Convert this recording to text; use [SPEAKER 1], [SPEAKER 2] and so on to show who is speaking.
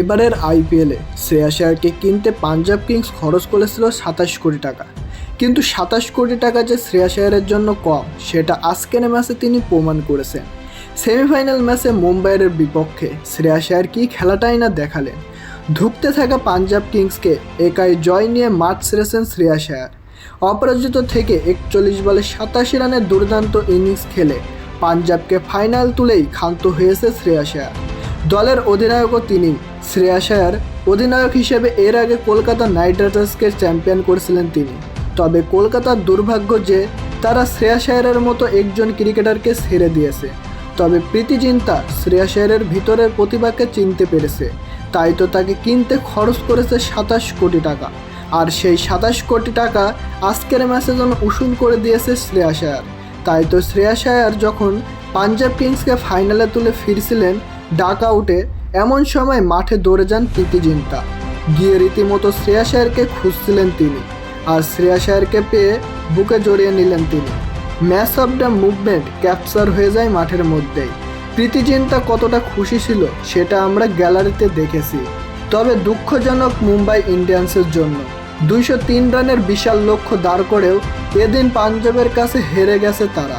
[SPEAKER 1] এবারের আইপিএলে শ্রেয়া আয়ারকে কিনতে পাঞ্জাব কিংস খরচ করেছিল সাতাশ কোটি টাকা। কিন্তু সাতাশ কোটি টাকা যে শ্রেয়া আয়ারের জন্য কম, সেটা আজকের ম্যাচে তিনি প্রমাণ করেছেন। সেমিফাইনাল ম্যাচে মুম্বাইয়ের বিপক্ষে শ্রেয়া আয়ার কি খেলাটাই না দেখালেন। ধুঁকতে থাকা পাঞ্জাব কিংসকে একাই জয় নিয়ে মাঠ ছেড়েছেন শ্রেয়া আয়ার অপরাজিত থেকে একচল্লিশ বলে সাতাশি রানের দুর্দান্ত ইনিংস খেলে পাঞ্জাবকে ফাইনাল তুলেই ক্ষান্ত হয়েছে শ্রেয়া আয়ার দলের অধিনায়কও তিনি শ্রেয়াস আয়ার অধিনায়ক হিসেবে এর আগে কলকাতা নাইট রাইডার্সকে চ্যাম্পিয়ন করেছিলেন তিনি। তবে কলকাতার দুর্ভাগ্য যে, তারা শ্রেয়াস আয়ারের মতো একজন ক্রিকেটারকে ছেড়ে দিয়েছে। তবে প্রীতি চিন্তা শ্রেয়াস আয়ারের ভিতরের প্রতিভাকে চিনতে পেরেছে। তাই তো তাকে কিনতে খরচ করেছে সাতাশ কোটি টাকা। আর সেই সাতাশ কোটি টাকা আজকের ম্যাচে যেন উসুল করে দিয়েছে শ্রেয়াস আয়ার তাই তো শ্রেয়াস আয়ার যখন পাঞ্জাব কিংসকে ফাইনালে তুলে ফিরছিলেন ডাক আউটে এমন সময় মাঠে দৌড়ে যান প্রীতি জিন্তা। গিয়ে রীতিমতো শ্রেয়া আয়ারকে খুঁজছিলেন তিনি আর শ্রেয়া আয়ারকে পেয়ে বুকে জড়িয়ে নিলেন তিনি। Match of the movement capture হয়ে যায় মাঠের মধ্যেই। প্রীতি জিন্তা কতটা খুশি ছিল সেটা আমরা গ্যালারিতে দেখেছি। তবে দুঃখজনক মুম্বাই ইন্ডিয়ান্সের জন্য। দুইশো তিন রানের বিশাল লক্ষ্য দাঁড় করেও এদিন পাঞ্জাবের কাছে হেরে গেছে তারা।